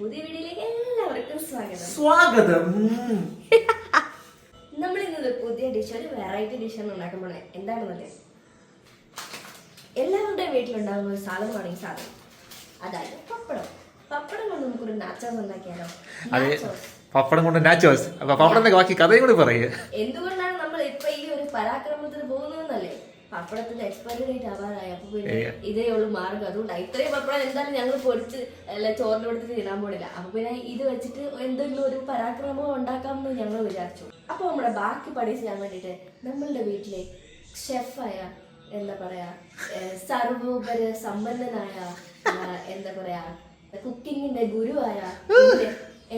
പുതിയ വീഡിയോയിലേക്ക് എല്ലാവർക്കും സ്വാഗതം. സ്വാഗതം. നമ്മൾ ഇന്നത് പുതിയ ഡിഷ് ഒരു വെറൈറ്റി ഡിഷാണ് ഉണ്ടാക്കാൻ പോണേ. എന്താണെന്നല്ലേ എല്ലാവരുടെയും വീട്ടിലുണ്ടാകുന്ന ഒരു സാധനമാണ് ഈ സാധനം. അതായത് പപ്പടം. പപ്പടം കൊണ്ട് നമുക്കൊരു നാച്ചോസ് ഉണ്ടാക്കിയാലോ? പപ്പടം കൊണ്ട് നാച്ചോസ് പപ്പടം ബാക്കി കഥയും കൂടി പറയുക എന്തുകൊണ്ടാണ് നമ്മൾ ഇപ്പൊ ഈ ഒരു പോകുന്നതെന്നല്ലേ പപ്പടത്തിന്റെ എക്സ്പയറി ഡേറ്റ് ആവാറായി. അപ്പൊ പിന്നെ ഇതേ ഉള്ളൂ മാർഗം. അതുകൊണ്ട് ഇത്രയും പപ്പടം എന്തായാലും ഞങ്ങൾ പൊടിച്ച് അല്ല ചോറിന് കൊടുത്തിട്ട് തിന്നാൻ പോണില്ല. അപ്പൊ പിന്നെ ഇത് വെച്ചിട്ട് എന്തെങ്കിലും ഒരു പരാക്രമം ഉണ്ടാക്കാമെന്ന് ഞങ്ങൾ വിചാരിച്ചു. അപ്പൊ നമ്മുടെ ബാക്കി പണി ചെയ്യാൻ വേണ്ടിട്ട് നമ്മളുടെ വീട്ടിലെ ഷെഫായ എന്താ പറയാ സർവോപരി സമ്പന്നനായ എന്താ പറയാ കുക്കിങ്ങിന്റെ ഗുരുവായ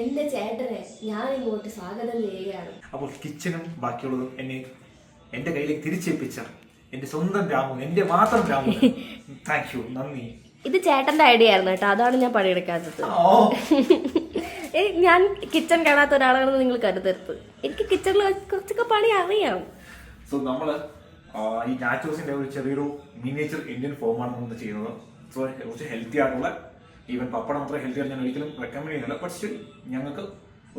എന്റെ ചേട്ടനെ ഞാൻ ഇങ്ങോട്ട് സ്വാഗതം ചെയ്യുകയാണ്. അപ്പോൾ കിച്ചനും ബാക്കിയുള്ളതും എന്നെ എന്റെ കയ്യിലേക്ക് തിരിച്ചേൽപ്പിച്ച എന്റെ സ്വന്തം രാമു എന്റെ മാത്രം രാമു. താങ്ക് യു നന്ദി. ഇത് ചേട്ടന്റെ ഐഡിയ ആയിരുന്നു കേട്ടോ. അതാണ് ഞാൻ പണിയെടുക്കാത്തത്. ഞാൻ കിച്ചൺ കാണാത്ത ഒരാളാണെന്ന് നിങ്ങൾ കരുതരുത്. എനിക്ക് കിച്ചണിൽ കുറച്ചൊക്കെ പണി അറിയാം. സോ നമ്മൾ ഈ നാച്ചോസിന്റെ ഒരു ചെറിയൊരു മിനിയേച്ചർ ഇന്ത്യൻ ഫോം ആണ് നമ്മൾ ചെയ്യുന്നത്. സോ കുറച്ച് ഹെൽത്തി ആയിട്ടുള്ള ഈവൻ പപ്പടം അത്ര ഹെൽത്തി ആണ് ഞാൻ ഒരിക്കലും റെക്കമെൻഡ് ചെയ്യുന്നില്ല. ബട്ട് സ്റ്റിൽ ഞങ്ങൾക്ക്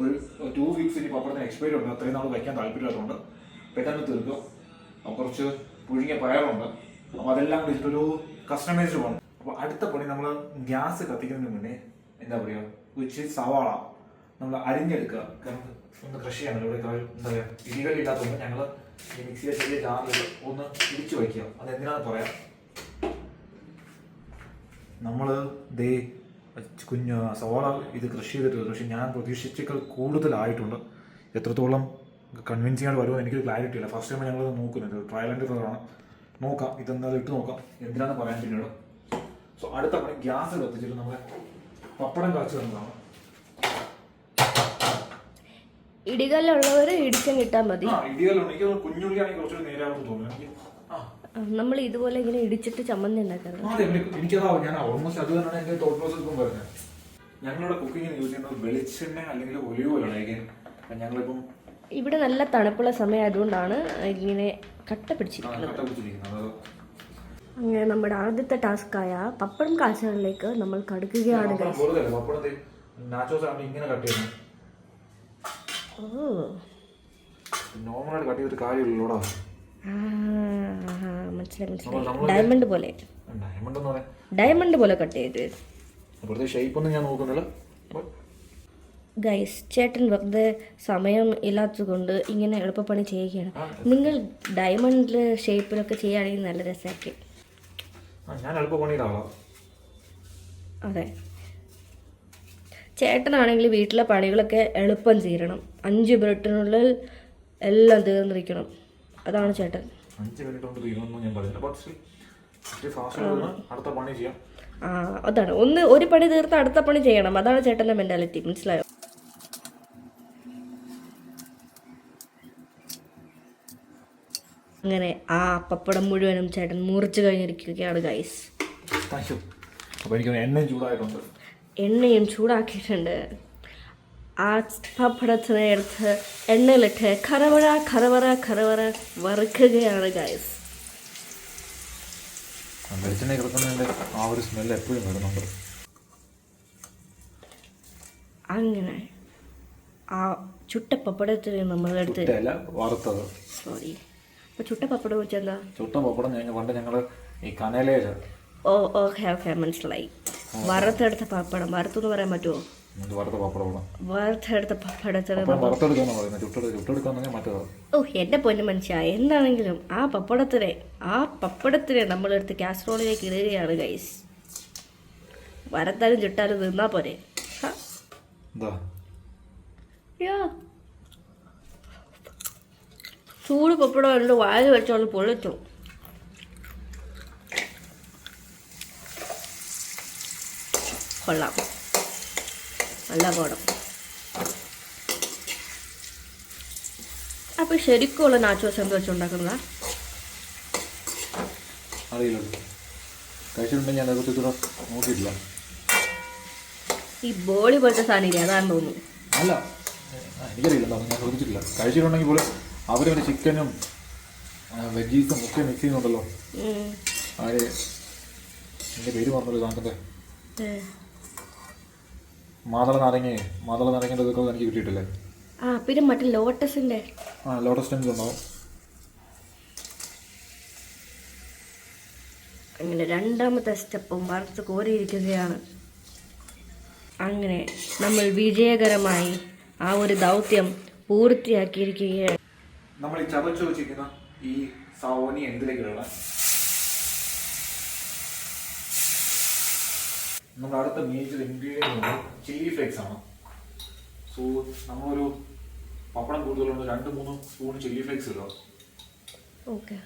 ഒരു ടു വീക്സ് ഇനി പപ്പടത്തിന് എക്സ്പയറി ഉണ്ട്. അത്രയും നാൾ വയ്ക്കാൻ താല്പര്യമായതുകൊണ്ട് പെട്ടെന്ന് തീർക്കും. കുറച്ച് പുഴുങ്ങിയ പയറുണ്ട്. അപ്പോൾ അതെല്ലാം കൂടി ഇട്ടൊരു കസ്റ്റമൈസ്ഡ് വേണം അപ്പോൾ അടുത്ത പണി നമ്മൾ ഗ്യാസ് കത്തിക്കുന്നതിന് മുന്നേ എന്താ പറയുക ഉച്ച സവാള നമ്മൾ അരിഞ്ഞെടുക്കുക. ഒന്ന് ക്രഷ് ചെയ്യണം. ഇവിടെ എന്താ പറയുക ഇടികളില്ലാത്തതുകൊണ്ട് ഞങ്ങൾ ഈ മിക്സിയിലെ ചെറിയ ജാറിൽ ഒന്ന് ഇടിച്ചു വയ്ക്കുക. അത് എന്തിനാണെന്ന് പറയാം? നമ്മൾ ദേ കുഞ്ഞ് സവാള ഇത് കൃഷി ചെയ്തിട്ടുണ്ട്. പക്ഷെ ഞാൻ പ്രതീക്ഷിച്ചേക്കാൾ കൂടുതലായിട്ടുണ്ട്. എത്രത്തോളം കൺവിൻസിംഗ് ആയിട്ട് വരുമോ എനിക്ക് ക്ലാരിറ്റി ഇല്ല. ഫസ്റ്റ് ടൈം ഞങ്ങൾ നോക്കുന്നത്. ട്രയൽ ആൻഡ് ആണ്. നോക്കാം. ഇതെന്തായാലും ഇട്ട് നോക്കാം. എന്തിനാന്ന് പറയാൻ പിന്നീട്. സോ അടുത്ത പണി ഗ്യാസ് കത്തിച്ചിട്ട് നമ്മളെ പപ്പടം കാച്ചു തന്നതാണ് ഇടികല്ലുള്ളവർ ഇടിച്ചം കിട്ടാൻ മതി. നമ്മൾ ഇതുപോലെ ഇങ്ങനെ ഇടിച്ചിട്ട് ചമ്മന്തി ഉണ്ടാക്കാറുണ്ട്. അതെ എനിക്ക് എനിക്കതാവും ഞാൻ ഓൾമോസ്റ്റ് അത് തന്നെയാണ് എന്റെ തോട്ട് പ്രോസസ് പറഞ്ഞത്. ഞങ്ങളുടെ കുക്കിങ്ങിന് യൂസ് ചെയ്യുന്നത് വെളിച്ചെണ്ണ അല്ലെങ്കിൽ ഒലിവ് ഓയിലാണ് ഞങ്ങളിപ്പം ഇവിടെ നല്ല തണുപ്പുള്ള സമയമായതുകൊണ്ടാണ് ഇങ്ങനെ കട്ട പിടിച്ചിരിക്കുന്നത്. അങ്ങനെ നമ്മുടെ ആദ്യത്തെ ടാസ്ക് ആയ പപ്പടം കാച്ചലിലേക്ക് നമ്മൾ കടുക്കുകയാണ് ഡയമണ്ട് പോലെ ഡയമണ്ട് എന്ന് പറയാം. ഡയമണ്ട് പോലെ കട്ട് ചെയ്ത്. ഷേപ്പ് ഒന്നും ഞാൻ നോക്കുന്നില്ല. ഗൈസ് ചേട്ടൻ വെറുതെ സമയം ഇല്ലാത്തതുകൊണ്ട് ഇങ്ങനെ എളുപ്പപ്പണി ചെയ്യുകയാണ്. നിങ്ങൾ ഡയമണ്ട് ഷേപ്പിലൊക്കെ ചെയ്യുകയാണെങ്കിൽ നല്ല രസമൊക്കെ അതെ. ചേട്ടനാണെങ്കിൽ വീട്ടിലെ പണികളൊക്കെ എളുപ്പം തീരണം. അഞ്ച് മിനിറ്റിനുള്ളിൽ എല്ലാം തീർന്നിരിക്കണം. അതാണ് ചേട്ടൻ. അഞ്ച് മിനിറ്റ് കൊണ്ട് തീരുമെന്ന് ഞാൻ പറഞ്ഞില്ല. പക്ഷേ അടുത്ത പണി ചെയ്യാം. ആ അതാണ്. ഒന്ന് ഒരു പണി തീർത്ത് അടുത്ത പണി ചെയ്യണം. അതാണ് ചേട്ടന്റെ മെന്റാലിറ്റി മനസ്സിലായോ? അങ്ങനെ ആ പപ്പടം മുഴുവനും ചേട്ടൻ മുറിച്ച് കഴിഞ്ഞിരിക്കുകയാണ് ഗൈസ് എണ്ണയും ചൂടായിട്ടുണ്ട്. എണ്ണയും ചൂടാക്കിയിട്ടുണ്ട്. ആ പപ്പടത്തിനെ എടുത്ത് എണ്ണയിലിട്ട് കറവറ കറവറ കറവറ വറുക്കുകയാണ് ഗൈസ് ആ, വെളിച്ചെണ്ണ കിടക്കുന്നതിന്റെ ആ ഒരു സ്മെല്ല് എപ്പോഴും വരുന്നുണ്ട്. അങ്ങനെ ആ ചുട്ട പപ്പടത്തിൽ നമ്മളെടുത്ത് വറുത്തത്. സോറി അപ്പോൾ ചുട്ട പപ്പടം വെച്ചെന്താ? ചുട്ട പപ്പടം ഞങ്ങൾ പണ്ട് ഞങ്ങൾ ഈ കനലേ ഓ ഓക്കെ ഓക്കെ മനസ്സിലായി. വറുത്തെടുത്ത പപ്പടം വറുത്തെന്ന് പറയാൻ പറ്റുമോ വറുത്ത വറുത്തെടുത്ത പപ്പടം പറഞ്ഞാൽ മറ്റേതാണ് ഓ എന്റെ പൊന്നു മനുഷ്യ എന്താണെങ്കിലും ആ പപ്പടത്തിനെ ആ പപ്പടത്തിനെ നമ്മളെടുത്ത് കാസറോളിലേക്ക് ഇടുകയാണ് ഗൈസ് വരത്താലും ചുട്ടാലും നിന്നാ പോരെ. യാ. ചൂട് പപ്പടം എന്റെ വായിൽ വെച്ചോണ്ട് പൊള്ളിച്ചു. കൊള്ളാം. നല്ല പോടം അപ്പൊ ശരിക്കുള്ള നാച്ചോസ് എന്ത് വെച്ചുണ്ടാക്കുന്നതാ നോക്കിയിട്ടില്ല. ഈ ബോളി പോലത്തെ സാധനം ഇല്ലേ? അതാണെന്ന് തോന്നുന്നു. അല്ല ആ, എനിക്കറിയില്ല എന്താ ഞാൻ ശ്രദ്ധിച്ചിട്ടില്ല. കഴിച്ചിട്ടുണ്ടെങ്കിൽ പോലും പിന്നെ ചിക്കനും വെജീസും ഒക്കെ മിക്സ് ചെയ്യുന്നുണ്ടല്ലോ. ആര്? എന്റെ പേര് പറഞ്ഞല്ലോ താങ്കളുടെ. മാതള നാരങ്ങയെ മാതള നാരങ്ങയുടെ ഇതൊക്കെ എനിക്ക് കിട്ടിയിട്ടില്ലേ? ആ പിന്നെ മറ്റേ ലോട്ടസിന്റെ. ആ ലോട്ടസ് ടെൻസ് ഉണ്ടാവും. അങ്ങനെ രണ്ടാമത്തെ സ്റ്റെപ്പും വറുത്ത് കോരിയിരിക്കുകയാണ്. അങ്ങനെ നമ്മൾ വിജയകരമായി ആ ഒരു ദൗത്യം പൂർത്തിയാക്കിയിരിക്കുകയാണ്. നമ്മൾ ഈ ചതച്ചു വെച്ചിരിക്കുന്ന ഈ സാവോനി എന്തിലേക്കുള്ള? നമ്മൾ നമ്മുടെ അടുത്ത മേജർ ഇൻഗ്രീഡിയന്റ് ചില്ലി ഫ്ലേക്സ് ആണ്. സോ നമ്മളൊരു പപ്പടം കൂടുതലുണ്ട്. രണ്ട് മൂന്ന് സ്പൂൺ ചില്ലി ഫ്ലേക്സ് ഇല്ല ഓക്കെ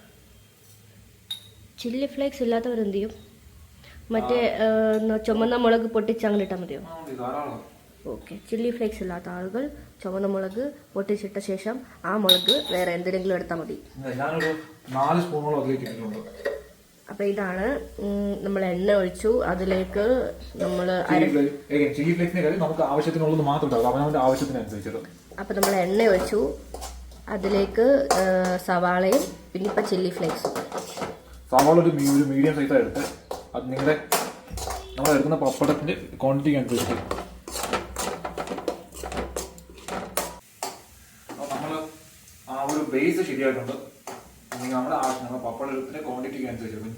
ചില്ലി ഫ്ലേക്സ് ഇല്ലാത്തവരെന്ത് ചെയ്യും? മറ്റേ ചുമന്ന മുളക് പൊട്ടിച്ച് അങ്ങനെ ഇട്ടാൽ മതിയോ? ധാരാളം. ഓക്കെ. ചില്ലി ഫ്ലേക്സ് ഇല്ലാത്ത ആളുകൾ ചുവന്ന മുളക് പൊട്ടിച്ചിട്ട ശേഷം ആ മുളക് വേറെ എന്തെങ്കിലും എടുത്താൽ മതി. അപ്പൊ ഇതാണ് നമ്മൾ എണ്ണ ഒഴിച്ചു. അതിലേക്ക് നമ്മൾ അപ്പൊ നമുക്ക് ആവശ്യത്തിനുള്ളത് മാത്രം അപ്പോൾ നമ്മൾ എണ്ണ ഒഴിച്ചു. അതിലേക്ക് സവാളയും പിന്നെ ഇപ്പൊ ചില്ലി ഫ്ലേക്സും. സവാള ഒരു മീഡിയം സൈസ് എടുത്ത് അത് നിങ്ങളുടെ നമ്മൾ എടുക്കുന്ന പപ്പടത്തിന്റെ ക്വാണ്ടിറ്റി അനുസരിച്ച് നമ്മൾ ആ ഒരു ബേസ് ശരിയായിട്ടുണ്ട്. അല്ലെങ്കിൽ നമ്മുടെ ആവശ്യം നമ്മുടെ പപ്പടത്തിന്റെ ക്വാണ്ടിറ്റിക്ക് അനുസരിച്ച്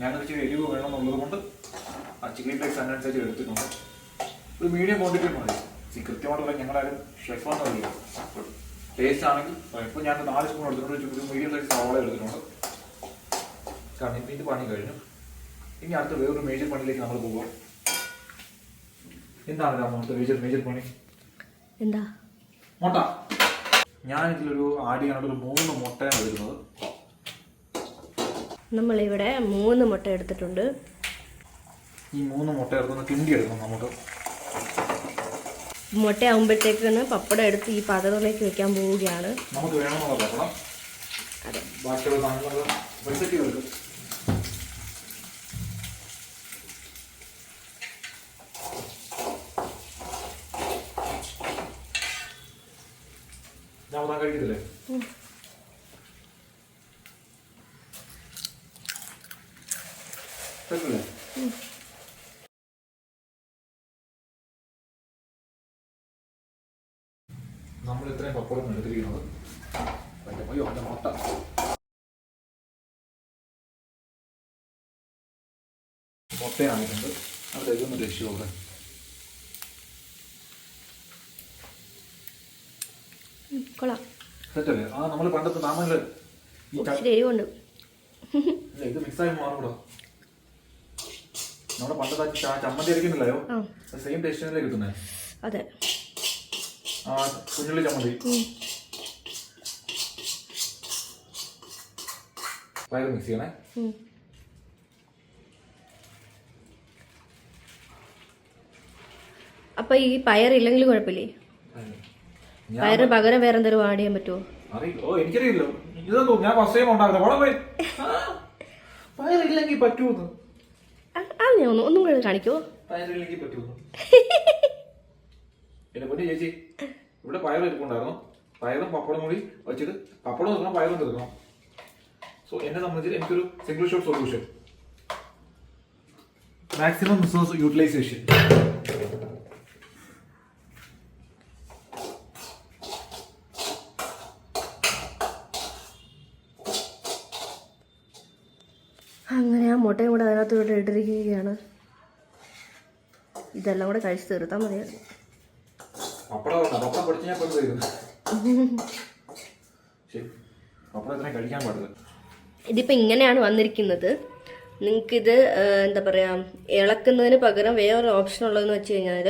ഞാൻ കുറച്ച് ഇച്ചിരി എരിവ് വേണമെന്നുള്ളത് കൊണ്ട് ആ ചിക്കൻ ഫ്ലേക്സ് അതിനനുസരിച്ച് എടുത്തിട്ടുണ്ട്. ഒരു മീഡിയം ക്വാണ്ടിറ്റി മതി. ഈ കൃത്യമായിട്ട് പറയാൻ ഞങ്ങളാരും ഷെഫാന്ന് അറിയില്ല. ടേസ്റ്റ് ആണെങ്കിൽ ഇപ്പോൾ ഞാൻ നാല് സ്പൂൺ എടുത്തിട്ടുണ്ട്. ഒരു മീഡിയം സൈസ് സവാള എടുത്തിട്ടുണ്ട്. കാരണം ഇപ്പം ഇത് പണി കഴിഞ്ഞു. ഇനി അടുത്ത വേറൊരു മേജർ പണിയിലേക്ക് നമ്മൾ പോകാം എന്താണ് രാമത്തെ മേജർ മേജർ പണി? എന്താ? മുട്ട. ഞാൻ ഇതിലൊരു ആഡ് ചെയ്യാനായിട്ട് ഒരു മൂന്ന് മുട്ടയാണ് വരുന്നത് നമ്മളിവിടെ മൂന്ന് മുട്ട എടുത്തിട്ടുണ്ട്. ഈ മൂന്ന് മുട്ട എടുത്തൊന്ന് കിണ്ടി എടുക്കണം നമുക്ക്. മുട്ട ആകുമ്പോഴത്തേക്കാണ് പപ്പടം എടുത്ത് ഈ പാത്രത്തിലേക്ക് വെക്കാൻ പോവുകയാണ്. നമുക്ക് വേണമെന്നുള്ള പപ്പടം അതെ. ബാക്കിയുള്ള സാധനങ്ങൾ വെച്ചിട്ട് എടുക്കും ഞാൻ താൻ കഴിക്കത്തില്ലേ ഉം. കഴിക്കില്ലേ നമ്മൾ ഇത്രയും പപ്പടം എടുത്തിരിക്കുന്നത്. അതിന്റെ അയ്യോ അതിന്റെ മുട്ട മുട്ടയാണിട്ടുണ്ട് അവിടെ ഇതൊന്ന് കൊള്ളാം. സെറ്റല്ലേ ആ നമ്മൾ പണ്ടത്തെ ഇല്ല, ഇത് മിക്സായി മാറുകൂടാ നമ്മുടെ പണ്ടത്തെ ചമ്മന്തി അരക്കുന്നില്ലയോ സെയിം ടേസ്റ്റ് തന്നെ കിട്ടുന്നേ? അതെ. ആ കുഞ്ഞുള്ളി ചമ്മന്തി. പയർ മിക്സ് ചെയ്യണേ. അപ്പൊ ഈ പയർ ഇല്ലെങ്കിൽ കുഴപ്പമില്ലേ? പയർ പയറ് പകരം വേറെ എന്തെങ്കിലും ആഡ് ചെയ്യാൻ പറ്റുമോ അറിയില്ല. എനിക്കറിയില്ല. ഇതെന്തോ ഞാൻ ഫസ്റ്റ് ടൈം പയറില്ലെങ്കിൽ പറ്റൂന്ന്. ഞാൻ ഒന്ന് ഒന്നും കൂടെ ചേച്ചി. ഇവിടെ പയർ ഇരിപ്പുണ്ടായിരുന്നു. പയറും പപ്പടം കൂടി വെച്ചിട്ട് പപ്പടം തീർക്കണം പയറും തീർക്കണം. സോ എന്നെ സംബന്ധിച്ച് എനിക്കൊരു single shot solution maximum resource utilisation ആ മുട്ടയും കൂടെ അതിനകത്ത് ഇവിടെ ഇട്ടിരിക്കുകയാണ്. ഇതെല്ലാം കൂടെ കഴിച്ചു തീർത്താൽ മതിയായിരുന്നു. ഞാൻ ഇതിപ്പോൾ ഇങ്ങനെയാണ് വന്നിരിക്കുന്നത്. നിങ്ങൾക്കിത് എന്താ പറയുക ഇളക്കുന്നതിന് പകരം വേറൊരു ഓപ്ഷൻ ഉള്ളതെന്ന് വെച്ച് കഴിഞ്ഞാൽ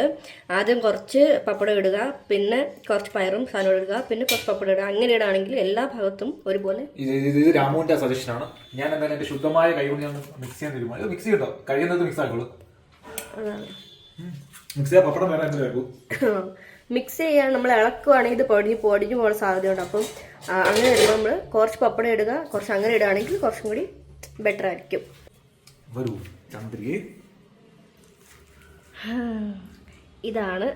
ആദ്യം കുറച്ച് പപ്പടം ഇടുക പിന്നെ കുറച്ച് പയറും സാധനം ഇടുക പിന്നെ കുറച്ച് പപ്പടം ഇടുക. അങ്ങനെ ഇടുകയാണെങ്കിൽ എല്ലാ ഭാഗത്തും ഒരുപോലെ ഇത് ഇത് ഇത് രാമുവിന്റെ ആണ്. ഞാൻ എന്തായാലും എന്റെ ശുദ്ധമായ കൈകൊണ്ട് ഞാൻ മിക്സ് ചെയ്യാൻ തീരുമാനം ഇത് മിക്സ് ചെയ്തോ കഴിയുന്നത് മിക്സ് ആക്കുള്ളൂ മിക്സ് ചെയ്യാൻ പപ്പടം വേറെ എന്തെങ്കിലും മിക്സ് ചെയ്യാൻ നമ്മൾ ഇളക്കുവാണെങ്കിൽ ഇത് പൊടിഞ്ഞ് പൊടിഞ്ഞു പോകാൻ സാധ്യതയുണ്ട്. അപ്പം അങ്ങനെ ഇടുമ്പോൾ നമ്മൾ കുറച്ച് പപ്പടം ഇടുക കുറച്ച് അങ്ങനെ ഇടുകയാണെങ്കിൽ കുറച്ചും കൂടി ബെറ്റർ ആയിരിക്കും. വരൂ ചന്ദ്രിയെ ഇതാണ്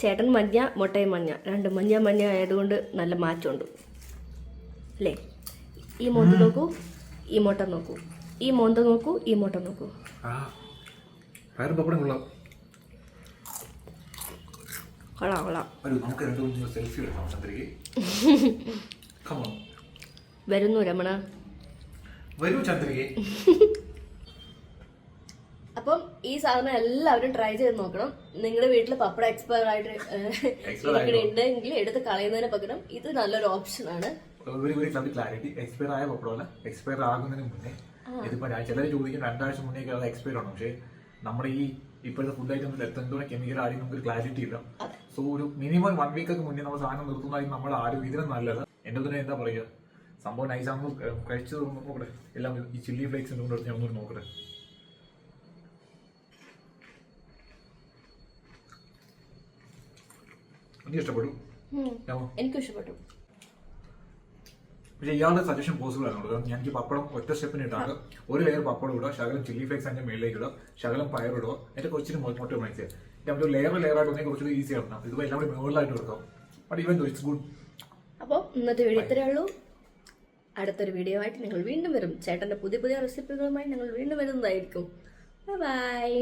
ചേട്ടൻ മഞ്ഞ മുട്ടയും മഞ്ഞ. രണ്ട് മഞ്ഞ മഞ്ഞ ആയതുകൊണ്ട് നല്ല മാറ്റമുണ്ട്. അല്ലേ? ഈ മോന്ത് നോക്കൂ ഈ മുട്ട നോക്കൂ. ഈ മോന്ത നോക്കൂ ഈ മുട്ട നോക്കൂ. കൊള്ളാം. കൊള്ളാം വരുന്നു രമണ. വരൂ ചന്ദ്രികെ. അപ്പം ഈ സാധനം എല്ലാവരും ട്രൈ ചെയ്ത് നോക്കണം. നിങ്ങളുടെ വീട്ടിൽ പപ്പട എക്സ്പയർ ആയിട്ട് ഇവിടെ ഉണ്ടെങ്കിൽ എടുത്ത് കളയുന്നതിന് പകരം ഇത് നല്ലൊരു ഓപ്ഷൻ ആണ്. ക്ലാരിറ്റി എക്സ്പയർ ആയ പപ്പടമല്ല എക്സ്പയർ ആകുന്നതിന് മുന്നേ ഇതിപ്പോ ചിലർ ചോദിക്കും രണ്ടാഴ്ച മുന്നേ അത് എക്സ്പയർ ആണ്? പക്ഷേ നമ്മുടെ ഈ ഇപ്പോഴത്തെ ഫുഡ് ഐറ്റംസിൽ എത്രത്തോളം കെമിക്കൽ ആരും നമുക്ക് ക്ലാരിറ്റി ഇല്ല. സോ ഒരു മിനിമം വൺ വീക്ക് ഒക്കെ മുന്നേ നമ്മൾ സാധനം നിർത്തുന്നതായി നമ്മൾ ആരും ഇതിനും നല്ലത്. എന്റെ തന്നെ എന്താ പറയുക? സംഭവം നൈസാകുമ്പോൾ കഴിച്ചത് ഒന്ന് നോക്കട്ടെ. എല്ലാം ഈ ചില്ലി ഫ്ലേക്സ് കൊണ്ട് ഞാൻ ഒന്നുകൂടി നോക്കട്ടെ. എനിക്ക് ഇഷ്ടപ്പെട്ടു? ഞാൻ എനിക്കും ഇഷ്ടപ്പെട്ടു. പക്ഷേ ഇയാളുടെ സജഷൻ പോസിബിൾ ആണ് കാരണം ഞാൻ പപ്പടം ഒറ്റ സ്റ്റെപ്പിന് ഇട്ടാണ് ഒരു ലെയർ പപ്പടം ഇടുക ശകലം ചില്ലി ഫ്ലേക്സ് അതിന്റെ മേളിലേക്ക് ഇടുക ശകലം പയർ ഇടുക എന്റെ കുറച്ചിട്ട് മുട്ട മൈസ് ചെയ്യുക ഒരു ലെയർ ലെയർ ആയിട്ട് ഒന്നെങ്കിൽ കുറച്ചുകൂടി ഈസി ആണ് ഇത് എല്ലാം കൂടി മുകളിലായിട്ട് കൊടുക്കാം ബട്ട് ഈവൻ ഇറ്റ്സ് ഗുഡ് അപ്പോൾ ഇന്നത്തെ വീഡിയോ ഇത്രയേ ഉള്ളൂ. അടുത്തൊരു വീഡിയോ ആയിട്ട് നിങ്ങൾ വീണ്ടും വരും. ചേട്ടന്റെ പുതിയ പുതിയ റെസിപ്പികളുമായി നിങ്ങൾ വീണ്ടും വരുന്നതായിരിക്കും. ബൈ